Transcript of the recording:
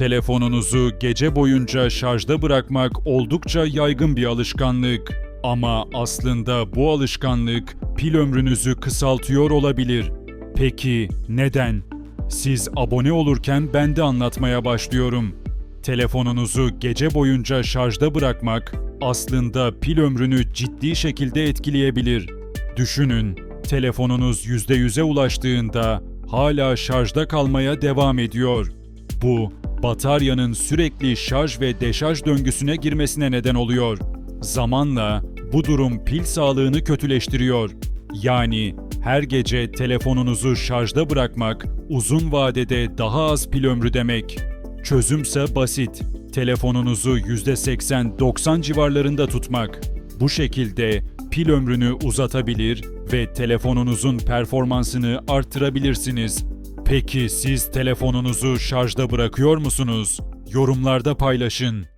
Telefonunuzu gece boyunca şarjda bırakmak oldukça yaygın bir alışkanlık. Ama aslında bu alışkanlık pil ömrünüzü kısaltıyor olabilir. Peki neden? Siz abone olurken ben de anlatmaya başlıyorum. Telefonunuzu gece boyunca şarjda bırakmak aslında pil ömrünü ciddi şekilde etkileyebilir. Düşünün, telefonunuz %100'e ulaştığında hala şarjda kalmaya devam ediyor. Bu, bataryanın sürekli şarj ve deşarj döngüsüne girmesine neden oluyor. Zamanla bu durum pil sağlığını kötüleştiriyor. Yani her gece telefonunuzu şarjda bırakmak uzun vadede daha az pil ömrü demek. Çözümse basit. Telefonunuzu %80-90 civarlarında tutmak. Bu şekilde pil ömrünü uzatabilir ve telefonunuzun performansını arttırabilirsiniz. Peki siz telefonunuzu şarjda bırakıyor musunuz? Yorumlarda paylaşın.